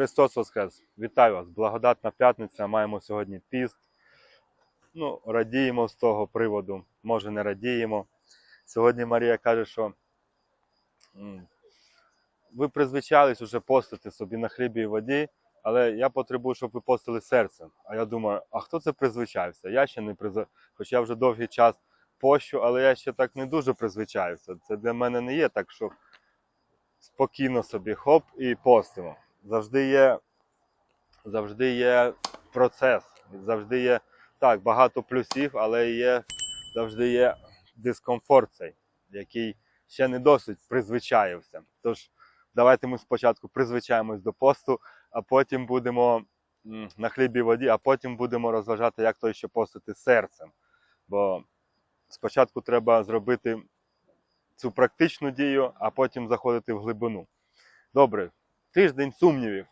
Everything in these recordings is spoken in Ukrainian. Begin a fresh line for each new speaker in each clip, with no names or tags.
Христос Воскрес! Вітаю вас! Благодатна п'ятниця. Маємо сьогодні піст. Ну, радіємо з того приводу, може не радіємо. Сьогодні Марія каже, що ви призвичались уже постити собі на хлібі і воді, але я потребую, щоб ви постили серцем. А я думаю, а хто це призвичався? Я ще не призв... Хоч я вже довгий час пощу, але я ще так не дуже призвичаюся. Це для мене не є так, що спокійно собі хоп і постимо. Завжди є, завжди є процес, завжди є так, багато плюсів, але є, завжди є дискомфорт цей, який ще не досить призвичаєвся. Тож давайте ми спочатку призвичаємось до посту, а потім будемо на хлібі воді, а потім будемо розважати, як то ще постити серцем. Бо спочатку треба зробити цю практичну дію, а потім заходити в глибину. Добре, тиждень сумнівів.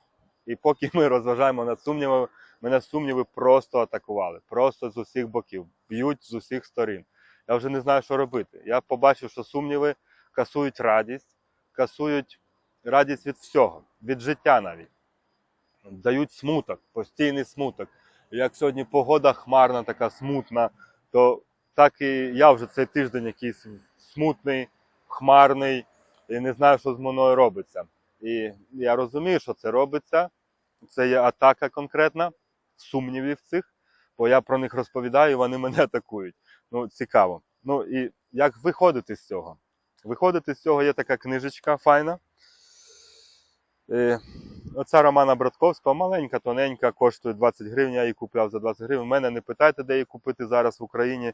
І поки ми розважаємо над сумнівами, мене сумніви просто атакували, просто з усіх боків, б'ють з усіх сторін. Я вже не знаю, що робити. Я побачив, що сумніви касують радість, касують радість від всього, від життя навіть. Дають смуток, постійний смуток. Як сьогодні погода хмарна, така смутна, то так і я вже цей тиждень якийсь смутний, хмарний, і не знаю, що з мною робиться. І я розумію, що це робиться. Це є атака конкретна, сумнівів цих, бо я про них розповідаю, і вони мене атакують. Ну, цікаво. Ну і як виходити з цього? Виходити з цього є така книжечка файна. Е, Оця Романа Братковського, маленька, тоненька, коштує 20 гривень, я її купляв за 20 гривень. У мене не питайте, де її купити зараз в Україні,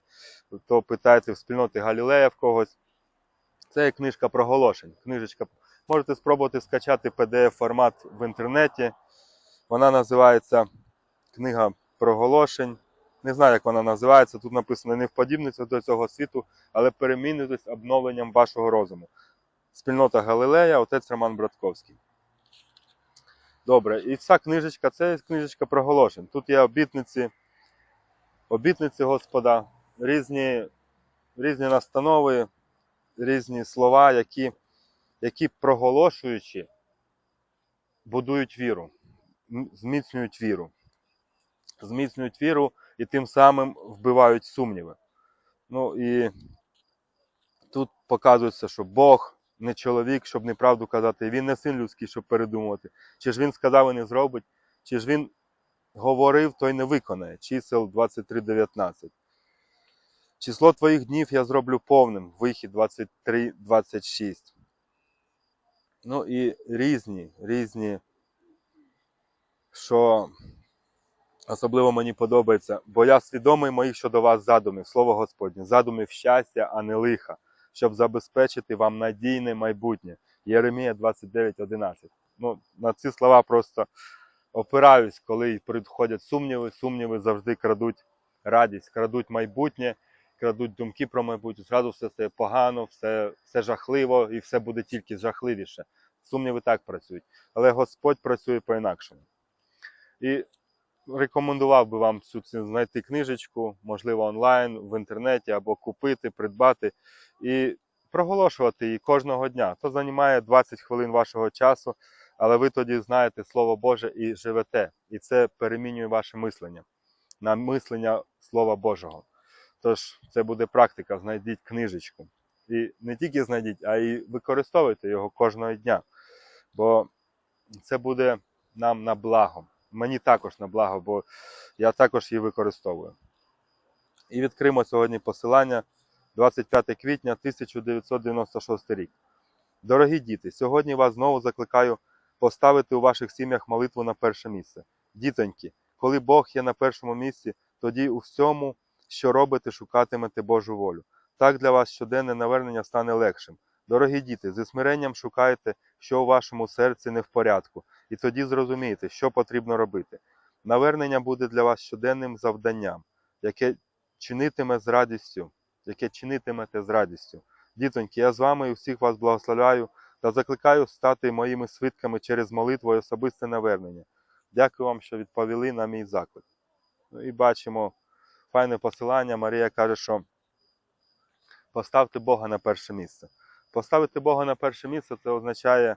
то питайте в спільноти Галілея в когось. Це є книжка проголошень. Книжечка. Можете спробувати скачати PDF-формат в інтернеті. Вона називається Книга проголошень. Не знаю, як вона називається. Тут написано не вподібниться до цього світу, але перемінитись обновленням вашого розуму. Спільнота Галилея, отець Роман Братковський. Добре, і ця книжечка це книжечка проголошень. Тут є обітниці, обітниці Господа, різні, різні настанови, різні слова, які, які проголошуючи, будують віру, зміцнюють віру. Зміцнюють віру і тим самим вбивають сумніви. Ну і тут показується, що Бог не чоловік, щоб неправду казати, він не син людський, щоб передумувати. Чи ж він сказав і не зробить, чи ж він говорив, то й не виконає. Чисел 23.19. Число твоїх днів я зроблю повним. Вихід 23.26. Ну і різні, різні, що особливо мені подобається, бо я свідомий моїх щодо вас задумів, слово Господнє, задумів щастя, а не лиха, щоб забезпечити вам надійне майбутнє. Єремія 29.11. Ну, на ці слова просто опираюсь, коли приходять сумніви. Сумніви завжди крадуть радість, крадуть майбутнє, крадуть думки про майбутнє. Зразу все стає погано, все, все жахливо і все буде тільки жахливіше. Сумніви так працюють. Але Господь працює по-інакшому. І рекомендував би вам цю знайти книжечку, можливо, онлайн, в інтернеті або купити, придбати і проголошувати її кожного дня. То займає 20 хвилин вашого часу, але ви тоді знаєте Слово Боже і живете. І це перемінює ваше мислення на мислення Слова Божого. Тож це буде практика, знайдіть книжечку. І не тільки знайдіть, а й використовуйте його кожного дня. Бо це буде нам на благо. Мені також на благо, бо я також її використовую. І відкриємо сьогодні посилання 25 квітня 1996 рік. Дорогі діти, сьогодні вас знову закликаю поставити у ваших сім'ях молитву на перше місце. Дітоньки, коли Бог є на першому місці, тоді у всьому, що робите, шукатимете Божу волю. Так для вас щоденне навернення стане легшим. Дорогі діти, зі смиренням шукайте, що у вашому серці не в порядку, і тоді зрозумієте, що потрібно робити. Навернення буде для вас щоденним завданням, яке чинитиме з радістю, яке чинитимете з радістю. Дітоньки, я з вами і всіх вас благословляю та закликаю стати моїми свідками через молитву і особисте навернення. Дякую вам, що відповіли на мій заклик. Ну і бачимо файне посилання. Марія каже, що поставте Бога на перше місце. Поставити Бога на перше місце це означає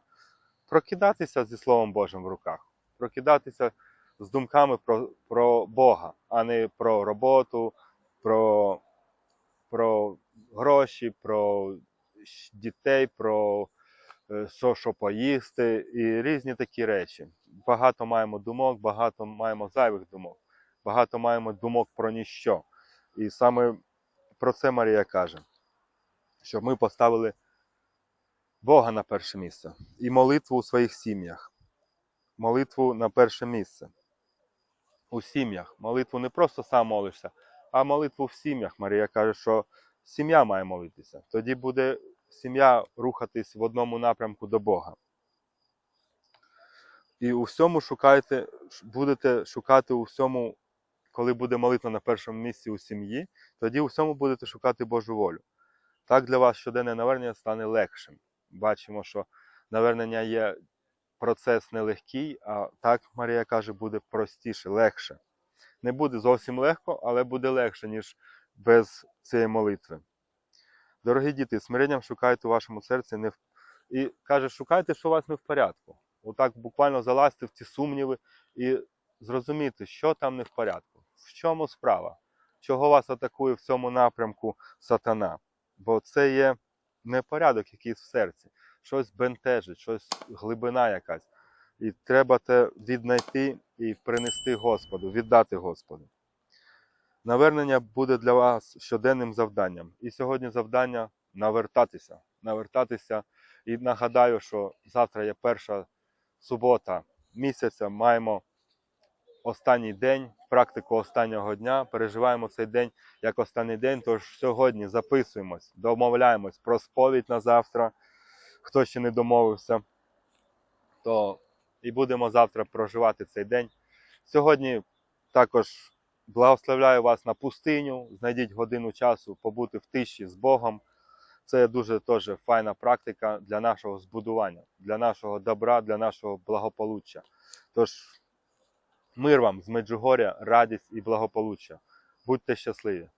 прокидатися зі Словом Божим в руках, прокидатися з думками про, про Бога, а не про роботу, про, про гроші, про дітей, про е, що, що поїсти і різні такі речі. Багато маємо думок, багато маємо зайвих думок, багато маємо думок про ніщо. І саме про це Марія каже, щоб ми поставили Бога на перше місце і молитву у своїх сім'ях. Молитву на перше місце. У сім'ях. Молитву не просто сам молишся, а молитву в сім'ях. Марія каже, що сім'я має молитися. Тоді буде сім'я рухатись в одному напрямку до Бога. І у всьому шукайте, будете шукати у всьому, коли буде молитва на першому місці у сім'ї, тоді у всьому будете шукати Божу волю. Так для вас щоденне навернення стане легшим. Бачимо, що навернення є процес нелегкий, а так Марія каже, буде простіше, легше. Не буде зовсім легко, але буде легше, ніж без цієї молитви. Дорогі діти, смиренням шукайте у вашому серці не в... і каже, шукайте, що у вас не в порядку. Отак буквально залазьте в ці сумніви і зрозуміти, що там не в порядку, в чому справа, чого вас атакує в цьому напрямку сатана. Бо це є непорядок якийсь в серці, щось бентежить, щось глибина якась. І треба те віднайти і принести Господу, віддати Господу. Навернення буде для вас щоденним завданням. І сьогодні завдання навертатися. Навертатися. І нагадаю, що завтра є перша субота місяця. Маємо останній день, практику останнього дня. Переживаємо цей день як останній день. Тож сьогодні записуємось, домовляємось про сповідь на завтра. Хто ще не домовився, то і будемо завтра проживати цей день. Сьогодні також благословляю вас на пустиню, знайдіть годину часу побути в тиші з Богом. Це дуже теж файна практика для нашого збудування, для нашого добра, для нашого благополуччя. Тож, мир вам з Меджугоря, радість і благополуччя. Будьте щасливі!